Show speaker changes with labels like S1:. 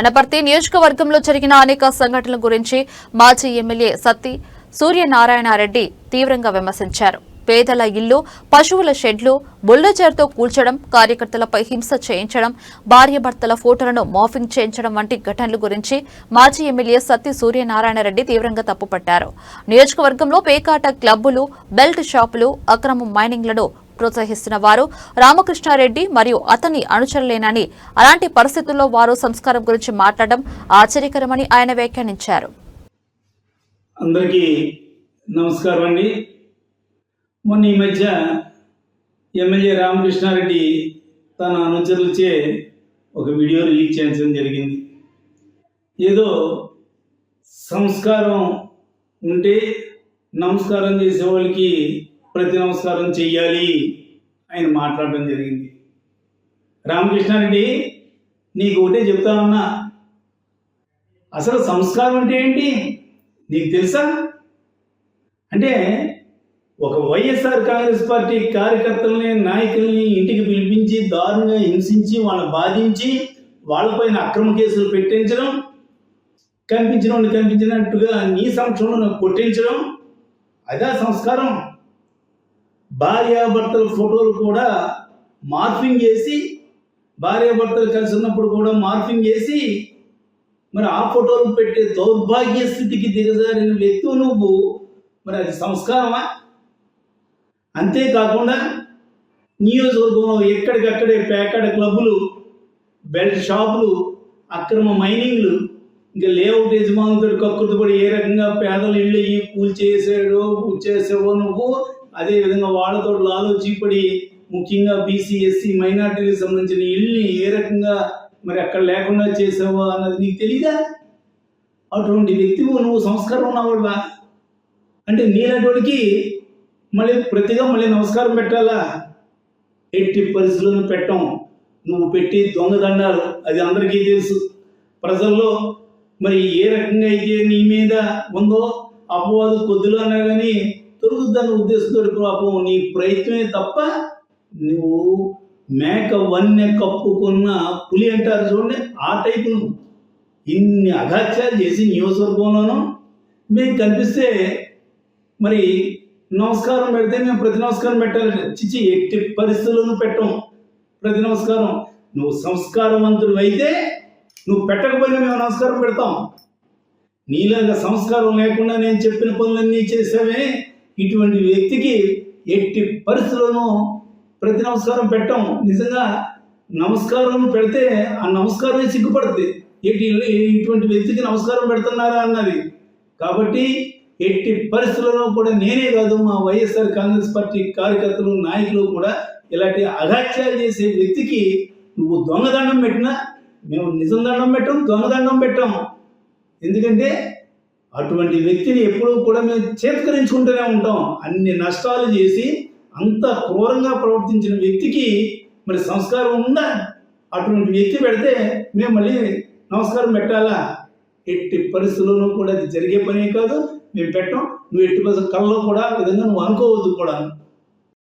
S1: అనపర్తి నియోజకవర్గంలో జరిగిన అనేక సంఘటనల గురించి మాజీ ఎమ్మెల్యే సత్తి సూర్యనారాయణారెడ్డి తీవ్రంగా విమర్శించారు. పేదల ఇల్లు పశువుల షెడ్లు బుల్డోజర్తో కూల్చడం కార్యకర్తలపై హింస చేయించడం భార్యాభర్తల ఫోటోలను మాఫింగ్ చేయించడం వంటి ఘటనల గురించి మాజీ ఎమ్మెల్యే సత్తి సూర్యనారాయణరెడ్డి తీవ్రంగా తప్పుపట్టారు. నియోజకవర్గంలో పేకాట క్లబ్బులు బెల్ట్ షాపులు అక్రమ మైనింగ్లను ప్రోత్సహిస్తున్న వారు రామకృష్ణారెడ్డి మరియు అతని అనుచరులేనని అలాంటి పరిస్థితుల్లో వారు సంస్కారం గురించి మాట్లాడడం ఆశ్చర్యకరమని ఆయన వ్యాఖ్యానించారు.
S2: అందరికీ నమస్కారం అండి. మొన్న ఈ మధ్య ఎమ్మెల్యే రామకృష్ణారెడ్డి తన అనుచరులచే ఒక వీడియో రిలీజ్ చేయించడం జరిగింది. ఏదో సంస్కారం ఉంటే నమస్కారం చేసే వాళ్ళకి ప్రతి నమస్కారం చెయ్యాలి ఆయన మాట్లాడడం జరిగింది. రామకృష్ణారెడ్డి నీకు ఒకటే చెప్తా ఉన్నా. అసలు సంస్కారం అంటే ఏంటి? నీకు తెలుసా? అంటే ఒక వైఎస్ఆర్ కాంగ్రెస్ పార్టీ కార్యకర్తల్ని నాయకుల్ని ఇంటికి పిలిపించి దారుణంగా హింసించి వాళ్ళని బాధించి వాళ్ళపైన అక్రమ కేసులు పెట్టించడం కనిపించిన వాడిని కనిపించినట్టుగా నీ సంక్షంలో కొట్టించడం అదే సంస్కారం. భార్యాభర్తల ఫోటోలు కూడా మార్ఫింగ్ చేసి భార్యాభర్తలు కలిసి ఉన్నప్పుడు కూడా మార్ఫింగ్ చేసి మరి ఆ ఫోటోలు పెట్టే దౌర్భాగ్య స్థితికి దిగజారిన వ్యక్తి నువ్వు. మరి అది సంస్కారమా? అంతేకాకుండా నియోజకవర్గంలో ఎక్కడికక్కడే పేకాడ క్లబ్బులు బెల్ట్ షాపులు అక్రమ మైనింగ్లు ఇంకా లేఅవుట్ యజమానులతో కక్కుర్తిపడి ఏ రకంగా పేదలు ఇళ్ళు అయ్యి పూలు చేసాడో పూజ చేసావో నువ్వు అదే విధంగా వాళ్ళతో ఆలోచింపడి ముఖ్యంగా బీసీ ఎస్సీ మైనార్టీలకు సంబంధించిన ఇల్ని ఏ రకంగా మరి అక్కడ లేకుండా చేసావో అన్నది నీకు తెలియదా అటువంటి వ్యక్తివు నువ్వు సంస్కారం ఉన్నవాడువా? అంటే నీలాంటివాడికి మళ్ళీ ప్రతిగా మళ్ళీ నమస్కారం పెట్టాలా? ఎట్టి పరిస్థితులను పెట్టం. నువ్వు పెట్టి దొంగదండాలు అది అందరికీ తెలుసు. ప్రజల్లో మరి ఏ రకంగా అయితే నీ మీద ఉందో అపవాదు కొద్దులు అన్నా కానీ దొరుకుద్దన్న ఉద్దేశంతో పాపం నీ ప్రయత్నమే తప్ప నువ్వు మేక వన్య కప్పుకున్న పులి అంటారు చూడండి ఆ టైపు నువ్వు. ఇన్ని అఘాత్యాలు చేసి నియోజకవర్గంలోనూ మీకు కనిపిస్తే మరి నమస్కారం పెడితే మేము ప్రతి నమస్కారం పెట్టాలి చిచి ఎట్టి పరిస్థితుల్లోనూ పెట్టం. ప్రతి నమస్కారం. నువ్వు సంస్కారవంతుడు అయితే నువ్వు పెట్టకపోయినా మేము నమస్కారం పెడతాం. నీలాగా సంస్కారం లేకుండా నేను చెప్పిన పనులన్నీ చేసావే ఇటువంటి వ్యక్తికి ఎట్టి పరిస్థితుల్లోనూ ప్రతి నమస్కారం పెట్టం. నిజంగా నమస్కారం పెడితే ఆ నమస్కారమే సిగ్గుపడుతుంది ఎట్టి ఇటువంటి వ్యక్తికి నమస్కారం పెడుతున్నారా అన్నది. కాబట్టి ఎట్టి పరిస్థితుల్లో కూడా నేనే కాదు మా వైఎస్ఆర్ కాంగ్రెస్ పార్టీ కార్యకర్తలు నాయకులు కూడా ఇలాంటి అఘాత్యాలు చేసే వ్యక్తికి నువ్వు దొంగదండం పెట్టినా మేము నిజం దండం పెట్టాం దొంగదండం పెట్టాం. ఎందుకంటే అటువంటి వ్యక్తిని ఎప్పుడూ కూడా మేము చేత్కరించుకుంటూనే ఉంటాం. అన్ని నష్టాలు చేసి అంత క్రూరంగా ప్రవర్తించిన వ్యక్తికి మరి సంస్కారం ఉందా? అటువంటి వ్యక్తి పెడితే మేము మళ్ళీ నమస్కారం పెట్టాలా? ఎట్టి పరిస్థితుల్లోనూ కూడా అది జరిగే పనే కాదు. మేము పెట్టాం. నువ్వు ఎట్టి పరిస్థితుల్లో కళ్ళలో కూడా విధంగా నువ్వు అనుకోవద్దు కూడా.